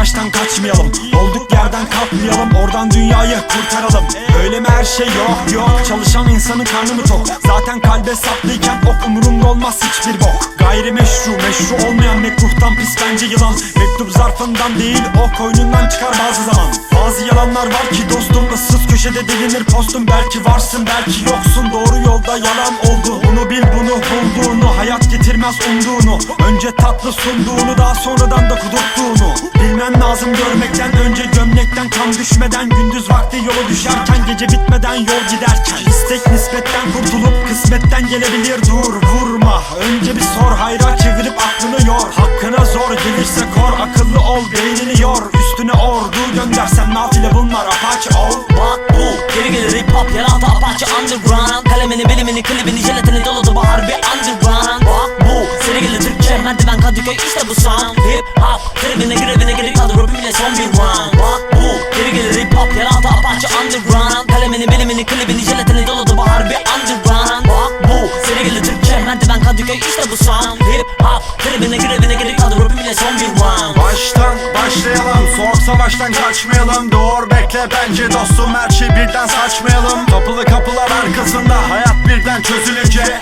savaştan kaçmayalım. Olduk yerden kalkmayalım. Oradan dünyayı kurtaralım. Öyle mi her şey? Yok yok. Çalışan insanın karnı mı tok? Zaten kalbe saplıyken ok umurumda olmaz hiçbir bok. Gayrimeşru meşru olmayan mekruhtan pis bence yılan. Mektup zarfından değil o koynundan çıkar bazı zaman. Bazı yalanlar var ki dostum ıssız köşede delinir postum. Belki varsın belki yoksun. Doğru yolda yalan oldu. Bunu bil bunu bulduğunu hayat getirmez umduğunu Önce tatlı sunduğunu daha sonradan da kudurttuğunu. Bilmen lazım görmekten önce gömlekten kan düşmeden Gündüz vakti yolu düşerken gece bitmeden yol giderken. İstek nispetten kurtulup kısmetten gelebilir dur vurma. Önce bir sor hayra çevirip aklını yor. Hakkına zor gelirse kor akıllı ol beynini yor. Üstüne ordu göndersen nafile bunlar apache ol. Bak bu geri gelir hip hop yeraltı apache underground. Kalemini bilimini klibini jelatini doludu bu harbi merdiven Kadıköy işte bu sound. Hip hop tribine grevine geri kaldı rapimle son bir round. Bak bu geri gelir hip hop yeraltı apache underground. Kalemini bilimini klibini jelatini doludu bu harbi underground. Bak bu seri gelir Türkçe merdiven Kadıköy işte bu sound. Hip hop tribine grevine geri kaldı rapimle son bir round. Baştan başlayalım Soğuk savaştan kaçmayalım. Doğur bekle bence dostum Her şey birden saçmayalım. Kapılı kapılar arkasında Hayat birden çözülünce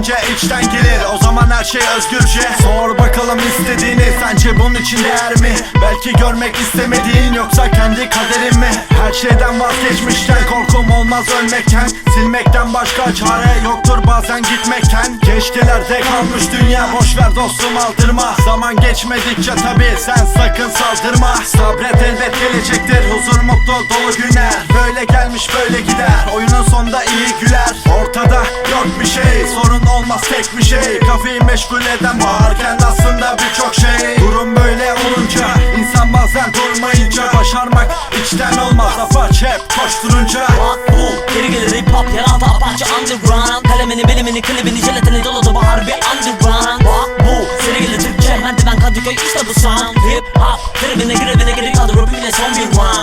Hissedince içten gelir. O zaman her şey özgürce. Sor bakalım istediğini Sence bunun için değer mi? Belki görmek istemediğin Yoksa kendi kaderin mi? Her şeyden vazgeçmişken Korkum olmaz ölmekten. Silmekten başka çare yoktur bazen gitmekten. Keşkelerde kalmış dünya Boş ver dostum aldırma. Zaman geçmedikçe tabi sen sakın saldırma. Sabret elbet gelecektir Huzur mutlu dolu günler. Böyle gelmiş böyle gider. Oyunun sonunda iyi güler. Ortada yok bir şey Sorun olmaz tek bir şey. Kafayı meşgul eden varken aslında birçok şey. Durum böyle olunca insan bazen durmayınca Başarmak içten olmaz. Apaç hep koşturunca. Bak bu geri gelir hip hop yeraltı apache underground. Kalemini bilimini klibini jelatini doludu bu harbi underground. Bak bu seri gelir Türkçe merdiven Kadıköy işte bu sound. Hip hop tribine grevine geri kaldı rapimle son bir round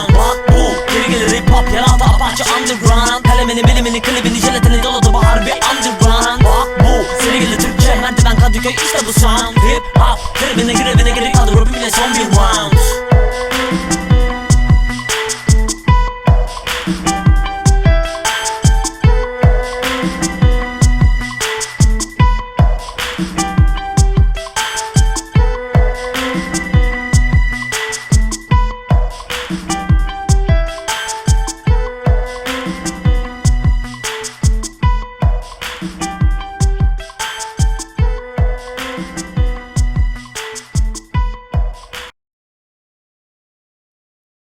Dikkat işte bu sound hip hop. Tribine girevine gerek kaldı rapim bile son bir